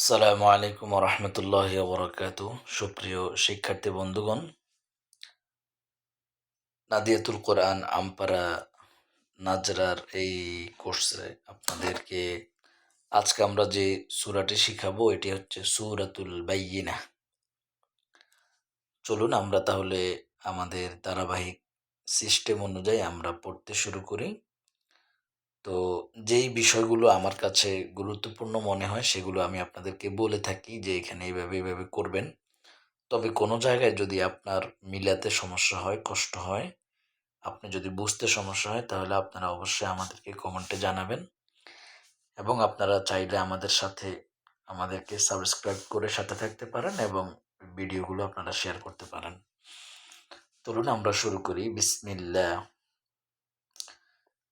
আসসালামু আলাইকুম রহমতুল্লাহ বরকাত সুপ্রিয় শিক্ষার্থী বন্ধুগণ, নাদিয়াতুল কোরআন আমপারা নাজরার এই কোর্সে আপনাদেরকে আজকে আমরা যে সুরাটি শিখাবো, এটি হচ্ছে সুরাতুল বাইয়িনা। চলুন আমরা তাহলে আমাদের ধারাবাহিক সিস্টেম অনুযায়ী আমরা পড়তে শুরু করি। তো যেই বিষয়গুলো আমার কাছে গুরুত্বপূর্ণ মনে হয়, সেগুলো আমি আপনাদেরকে বলে থাকি যে এখানে এইভাবে এইভাবে করবেন। তবে কোনো জায়গায় যদি আপনার মিলাতে সমস্যা হয়, কষ্ট হয়, আপনি যদি বুঝতে সমস্যা হয়, তাহলে আপনারা অবশ্যই আমাদেরকে কমেন্টে জানাবেন। এবং আপনারা চাইলে আমাদের সাথে, আমাদেরকে সাবস্ক্রাইব করে সাথে থাকতে পারেন এবং ভিডিওগুলো আপনারা শেয়ার করতে পারেন। চলুন আমরা শুরু করি। বিসমিল্লা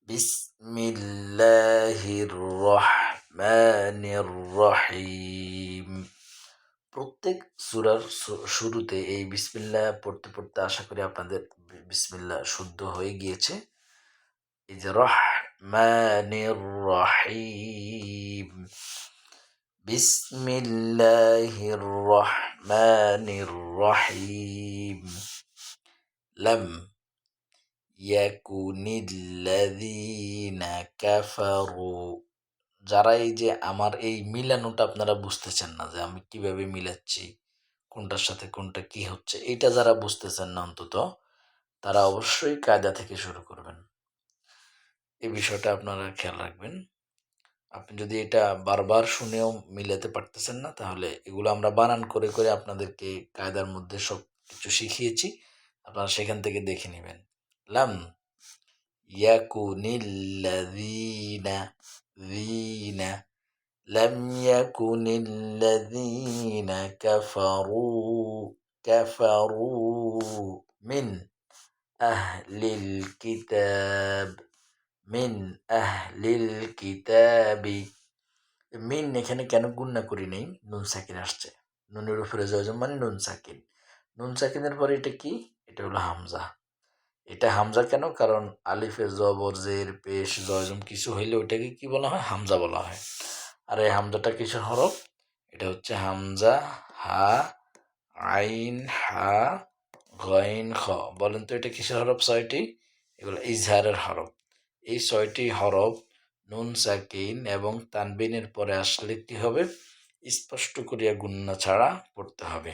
বিসমিল্লাহির রহমানির রহিম। প্রত্যেক সুরার শুরুতে এই বিসমিল্লা পড়তে পড়তে আশা করি আপনাদের বিসমিল্লা শুদ্ধ হয়ে গিয়েছে। এই যে রহমানির রহিম। বিসমিল্লাহির রহমানির রহিম। লাম যারা এই যে আমার এই মিলানোটা আপনারা বুঝতেছেন না যে আমি কীভাবে মিলাচ্ছি, কোনটার সাথে কোনটা কি হচ্ছে এটা যারা বুঝতেছেন না অন্তত, তারা অবশ্যই কায়দা থেকে শুরু করবেন। এই বিষয়টা আপনারা খেয়াল রাখবেন। আপনি যদি এটা বারবার শুনেও মিলাতে পারতেছেন না, তাহলে এগুলো আমরা বানান করে করে আপনাদেরকে কায়দার মধ্যে সব কিছু শিখিয়েছি, আপনারা সেখান থেকে দেখে নেবেন। লাম ইয়াকুনিল্লাযীনা যীনা لم يكن الذين كفروا كفروا من أهل الكتاب মিন আহলিল কিতাবি মিন এখানে কেন গুন্না করি নেই নুন সাকিন আসছে নুনের উপরে জয়জম মানে নুন সাকিন নুন সাকিনের পরে এটা কি এটা হলো হামজা এটা হামজা কেন? কারণ আলিফে জবর, জের, পেশ, জয়জম কিছু হইলে ওইটাকে কি বলা হয়? হামজা বলা হয়। আর এই হামজাটা কিসের হরফ? এটা হচ্ছে হামজা, হা, আইন, হা গইন খ। বলেন তো এটা কিসের হরফ ছয়টি? এগুলো ইজহারের হরফ। এই ছয়টি হরফ নুন, সাকিন এবং তানবিনের পরে আসলে কি হবে? স্পষ্ট করিয়া গুন্না ছাড়া পড়তে হবে।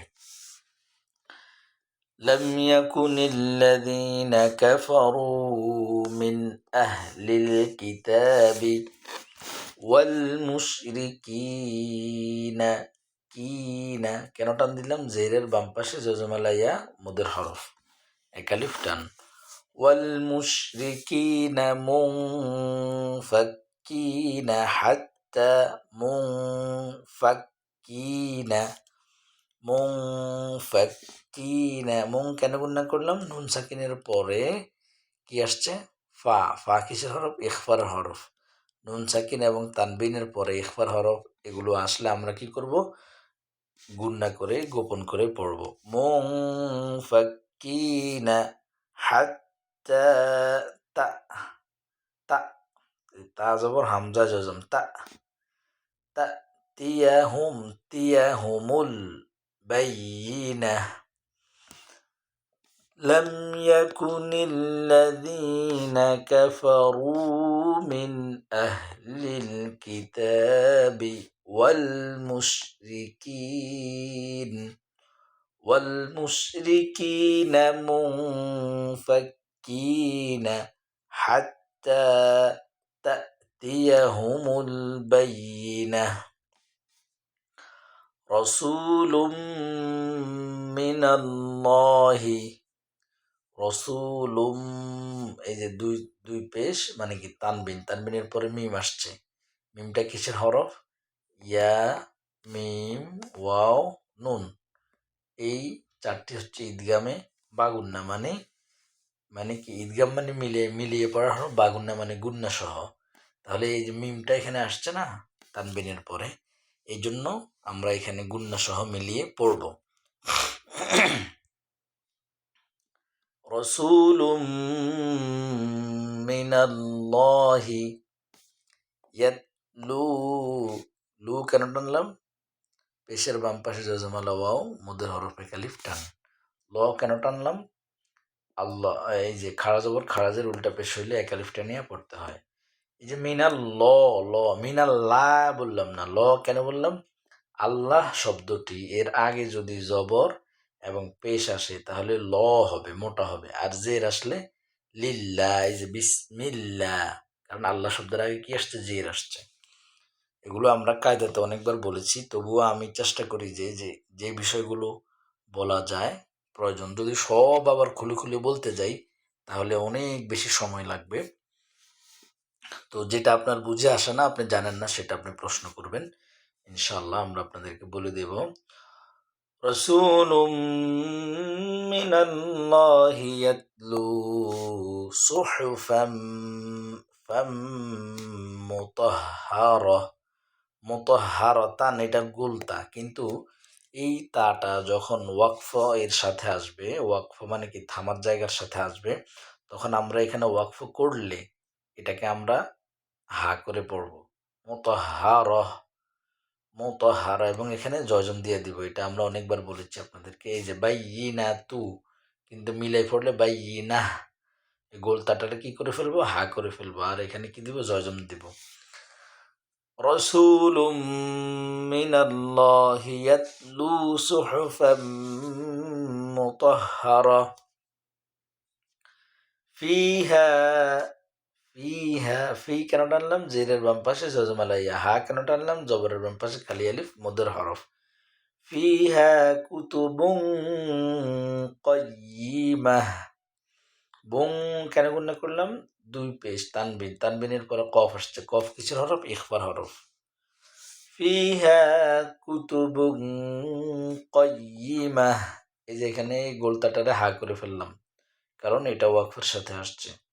لم يكن الذين كفروا من أهل الكتاب والمشركين কিনা কেন টান দিলাম জেরের বাম পাশে জজমালাইয়া মুদের হরফ একালিফ টান والمشركين منفكين حتى منفكين منفكين মুং কেন গুণনা করলাম? নুন সাকিনের পরে কি আসছে? ফা ফা কিসের হরফ? ইখফার হরফ। নুন সাকিন এবং তানবিনের পরে ইখফার হরফ, এগুলো আসলে আমরা কি করব? গুন্না করে, গোপন করে পড়ব। মুং ফাকিনা হাত তা তা তা জবর হামজা জজম। তা তা, তিয়াহুম, তিয়াহুমুল বাইয়িনা لم يكن الذين كفروا من أهل الكتاب والمشركين والمشركين منفكين حتى تأتيهم البينة. رسول من الله রসুলুম, এই যে দুই দুই পেশ মানে কি তানবিন, তানবিনের পরে মিম আসছে। মিমটা কিসের হরফ? ইয়া, মিম, ওয়াও, নুন। এই চারটি হচ্ছে ঈদগামে বাগুন্না মানে মানে কি ঈদগাম মানে মিলিয়ে মিলিয়ে পড়া হলো বাগুন্না মানে গুন্না সহ। তাহলে এই যে মিমটা এখানে আসছে না, তানবিনের পরে এই জন্য আমরা এখানে গুন্না সহ মিলিয়ে পড়ব। রসুলুম মিনাল্লাহি ইয়াতলু লু কেন টানলাম পেশের বাম পাশে জজমালা ওয়াও মদের হরফে কালিফ টান ল কেন টানলাম আল্লাহ এই যে খাড়া জবর খারাজের উল্টা পেশ হইলে একালিফ টানিয়া পড়তে হয়। এই যে মিনাল ল ল, মিনাল লা বললাম না, ল কেন বললাম? আল্লাহ শব্দটি এর আগে যদি জবর এবং পেশ আসে, তাহলে ল হবে, মোটা হবে। আর জের আসলে লিল্লা এই যে বিসমিল্লা কারণ আল্লাহ শব্দের আগে কি আসছে? জের আসছে। এগুলো আমরা কায়দাতে অনেকবার বলেছি। তবুও আমি চেষ্টা করি যে যে যে বিষয়গুলো বলা যায়, প্রয়োজন। যদি সব আবার খুলে খুলে বলতে যাই, তাহলে অনেক বেশি সময় লাগবে। তো যেটা আপনার বুঝে আসে না, আপনি জানেন না, সেটা আপনি প্রশ্ন করবেন। ইনশাল্লাহ আমরা আপনাদেরকে বলে দেব। رسول من الله يتلو صحفا مطهرة মোতহারতান এটা গুলতা কিন্তু এই তাটা যখন ওয়াকফ এর সাথে আসবে ওয়াকফ মানে কি থামার জায়গার সাথে আসবে তখন আমরা এখানে ওয়াকফ করলে এটাকে আমরা হা করে পড়ব মোতহার মোতহারা এবং এখানে জয়জন দিয়ে দিব এটা আমরা অনেকবার বলেছি আপনাদেরকে এই যে বাই ই না তু কিন্তু মিলাই পড়লে বাই ই না গোল তাটাটা কি করে ফেলবো হা করে ফেলবো আর এখানে কি দিব জয়জন দিব رسول من الله يتلو صحفا مطهرة فيها ফিহা ফি কেন টানলাম? জেরের বাম পাশে জজমালাইয়া, হা কেন টানলাম? জবরের বাম পাশে খালি আলিফ, মদের হরফ। ফিহা কুতুবুং কয়িমাহ বুং কেন গুণা করলাম? দুই পেশ, তানবিন। তানবিনের পরে কফ আসছে। কফ কিসের হরফ? ইখবার হরফ। ফি ফিহা কুতুবুং কয়িমাহ এই যে এখানে গোলতাটারে হা করে ফেললাম। কারণ এটা ওয়াকফের সাথে আসছে।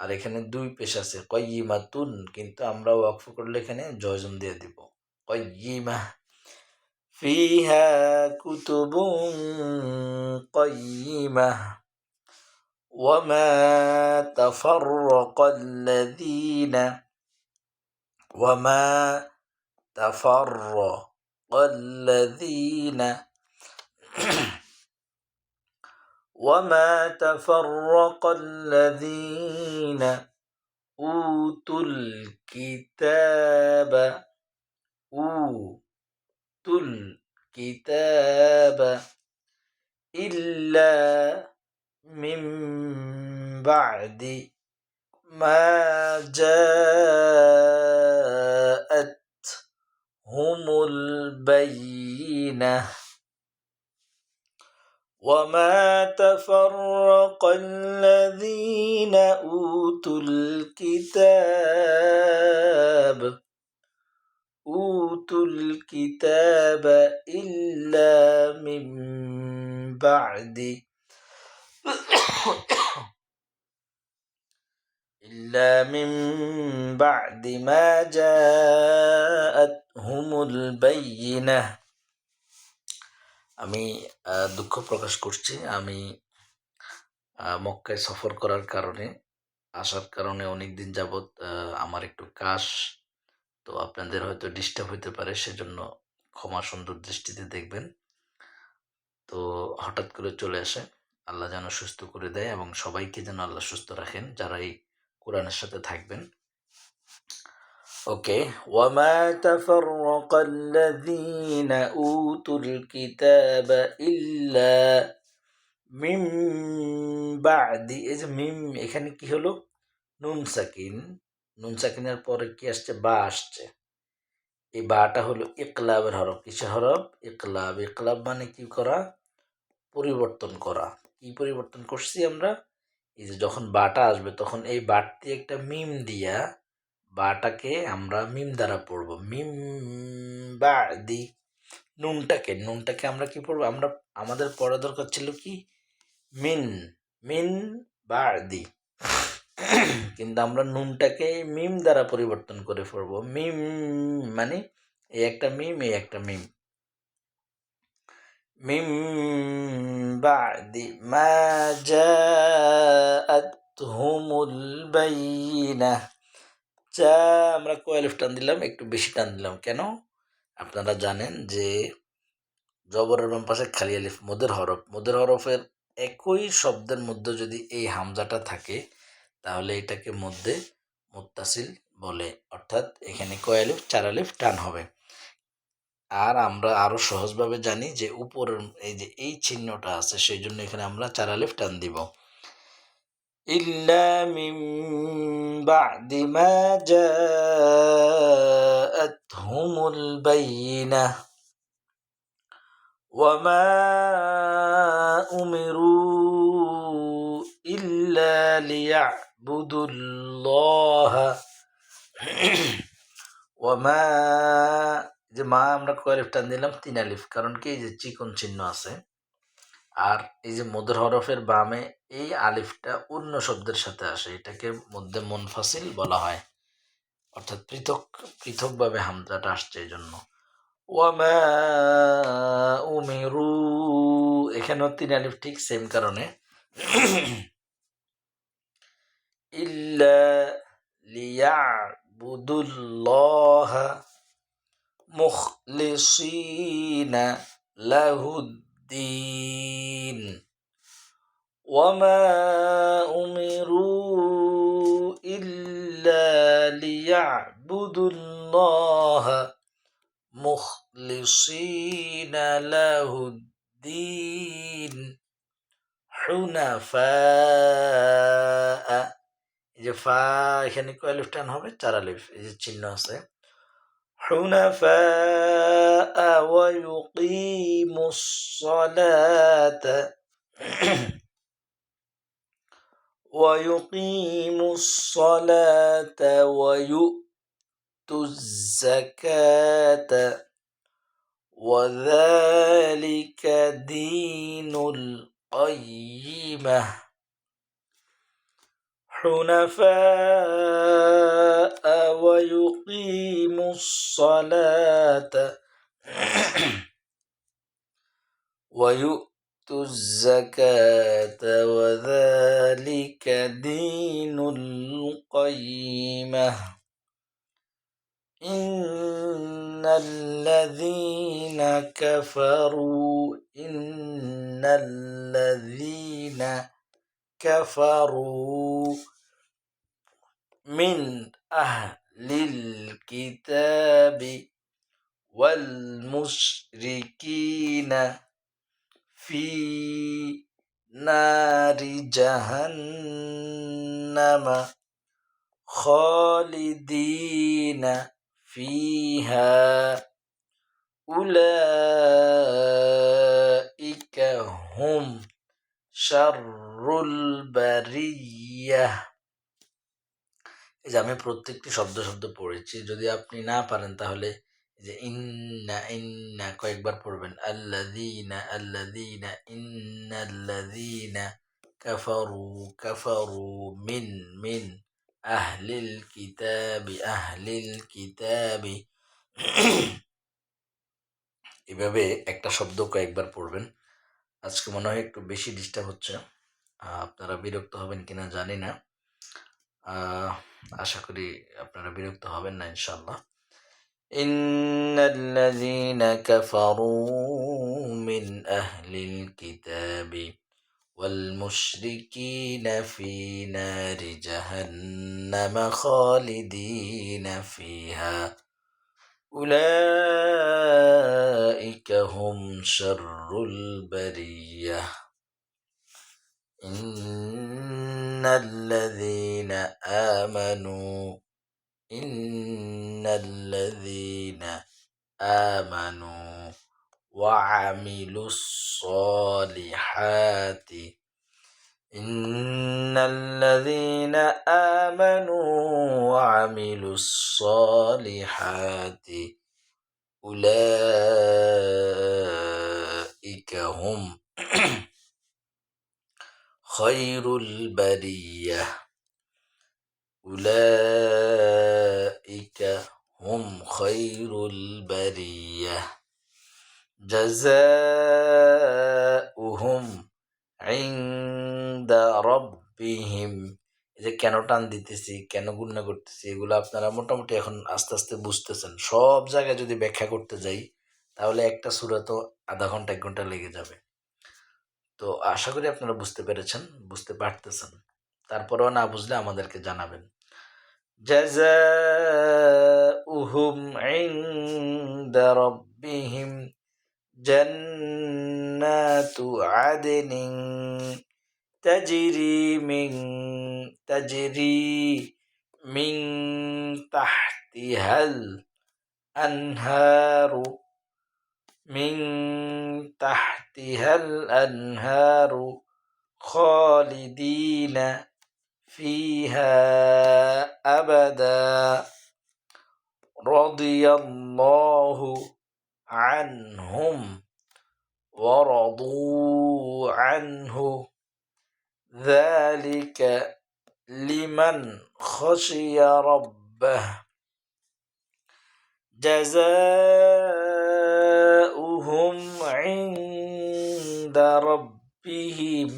আর এখানে দুই পেশ আছে কয়িমাতুন কিন্তু আমরা ওয়াকফ করলে এখানে জয়জম দিয়ে দিব কয়িমা ফিহা কুতুবুং কয়িমা وما تفرق الذين وما تفرق الذين وما تفرق الذين أوتوا الكتاب أوتوا الكتاب إلا من بعد ما جاءتهم البينة وما تفرق الذين أوتوا الكتاب أوتوا الكتاب إلا من بعد إلا من بعد ما جاءتهم البينة আমি দুঃখ প্রকাশ করছি। আমি মক্কায় সফর করার কারণে, আসার কারণে অনেক দিন যাবৎ আমার একটু কাশ, তো আপনাদের হয়তো ডিস্টার্ব হইতে পারে, সেজন্য ক্ষমা সুন্দর দৃষ্টিতে দেখবেন। তো হঠাৎ করে চলে আসে, আল্লাহ যেন সুস্থ করে দেয় এবং সবাইকে যেন আল্লাহ সুস্থ রাখেন যারা এই কোরআনের সাথে থাকবেন। ওকে ওয়ামা তাফাররাকা আল্লাযীনা উতুল কিতাবা ইল্লা মিম বাদি এই যে মিম এখানে কি হলো? নুন সাকিন। নুন সাকিনের পরে কি আসছে? বা আসছে। এই বাটা হলো ইকলাবের হরফ। কিসের হরফ? ইকলাব। ইকলাব মানে কি করা? পরিবর্তন করা। কি পরিবর্তন করছি আমরা? এই যে যখন বাটা আসবে, তখন এই বাটটি একটা মিম দিয়া বাটাকে আমরা মিম দ্বারা পড়ব। মিম বা দি নুনটাকে নুনটাকে আমরা কি পড়ব? আমরা, আমাদের পড়া দরকার ছিল কি? মিন মিন বা দি কিন্তু আমরা নুনটাকে মিম দ্বারা পরিবর্তন করে পড়ব। মিম মানে এই একটা মিম এই একটা মিম। মিম বাদি মা হুমুল বাইনা। যা আমরা কোয়ালিফ টান দিলাম, একটু বেশি টান দিলাম। কেন? আপনারা জানেন যে জবরের বাম পাশে খালি আলিফ, মোদের হরফ। মোদের হরফের একই শব্দের মধ্যে যদি এই হামজাটা থাকে, তাহলে এটাকে মধ্যে মুত্তাসিল বলে। অর্থাৎ এখানে কয় আলিফ চার আলিফ, টান হবে। আর আমরা আরও সহজভাবে জানি যে, উপরের এই যে এই চিহ্নটা আছে, সেই জন্য এখানে আমরা চার আলিফ টান দিব। إلا من بعد ما جاءتهم البينة وما أمروا إلا ليعبدوا الله وما যে মা আমরা কয় আলিফ টান দিলাম তিন আলিফ কারণ কি এই যে চিকন চিহ্ন আছে আর এই যে মধুর হরফের বামে এই আলিফটা অন্য শব্দের সাথে আসে, এটাকে মধ্যে মনফাসিল বলা হয়। অর্থাৎ পৃথক, পৃথকভাবে হামজাটা আসছে এই জন্য ওয়ামা এখানেও তিন আলিফ ঠিক সেম কারণে। ইল্লা লিয়াবুদুল্লাহ মুখলিসিনা লাহুদ্দিন وما أمروا إلا ليعبدوا الله مخلصين له الدين حنفاء এই যে ফা এখানে কয় আলিফ টান হবে চার আলিফ এই যে চিহ্ন আছে حنفاء ويقيموا الصلاة. ويقيموا الصلاة ويؤتوا الزكاة. وذلك دين القيمة. حنفاء ويقيموا الصلاة ويؤتوا الزكاة وذلك دين القيمة. إن الذين كفروا إن الذين كفروا من أهل الكتاب والمشركين في نار جهنم خالدين فيها. أولئك هم شر البرية. এই যে আমি প্রত্যেকটি শব্দ শব্দ পড়েছি, যদি আপনি না পারেন তাহলে যে ইন্না ইন্না কয়েকবার পড়বেন। আল্লাযীনা আল্লাযীনা, ইন্নাল্লাযীনা কাফারু কাফারু মিন মিন আহলিল কিতাবি আহলিল কিতাবি। এভাবে একটা শব্দ কয়েকবার পড়বেন। আজকে মনে হয় একটু বেশি ডিস্টার্ব হচ্ছে। আপনারা বিরক্ত হবেন কিনা জানি না। আশা করি আপনারা বিরক্ত হবেন না ইনশাল্লাহ إن الذين كفروا من أهل الكتاب والمشركين في نار جهنم خالدين فيها أولئك هم شر البرية إن الذين آمنوا إن الذين آمنوا وعملوا الصالحات إن الذين آمنوا وعملوا الصالحات أولئك هم خير البرية. أولئك হুম خير البرية. جزاؤهم عند ربهم. এই যে কেন টান দিতেছি, কেন গুণা করতেছি, এগুলো আপনারা মোটামুটি এখন আস্তে আস্তে বুঝতেছেন। সব জায়গায় যদি ব্যাখ্যা করতে যাই, তাহলে একটা সুরা তো আধা ঘণ্টা, এক ঘণ্টা লেগে যাবে। তো আশা করি আপনারা বুঝতে পেরেছেন, বুঝতে পারতেছেন। তারপরেও না বুঝলে আমাদেরকে জানাবেন جزاؤهم عند ربهم جنات عدن تجري من تجري من تحتها الأنهار من تحتها الأنهار خالدين فيها أبدا. رضي الله عنهم ورضوا عنه. ذلك لمن خشي ربه. جزاؤهم عند ربهم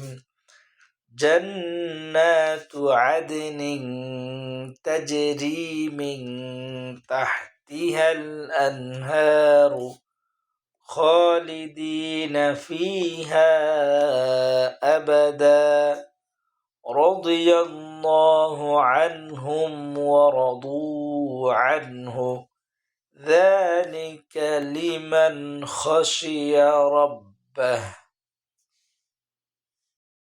جنات عدن تجري من تحتها الأنهار خالدين فيها أبدا. رضي الله عنهم ورضوا عنه. ذلك لمن خشي ربه.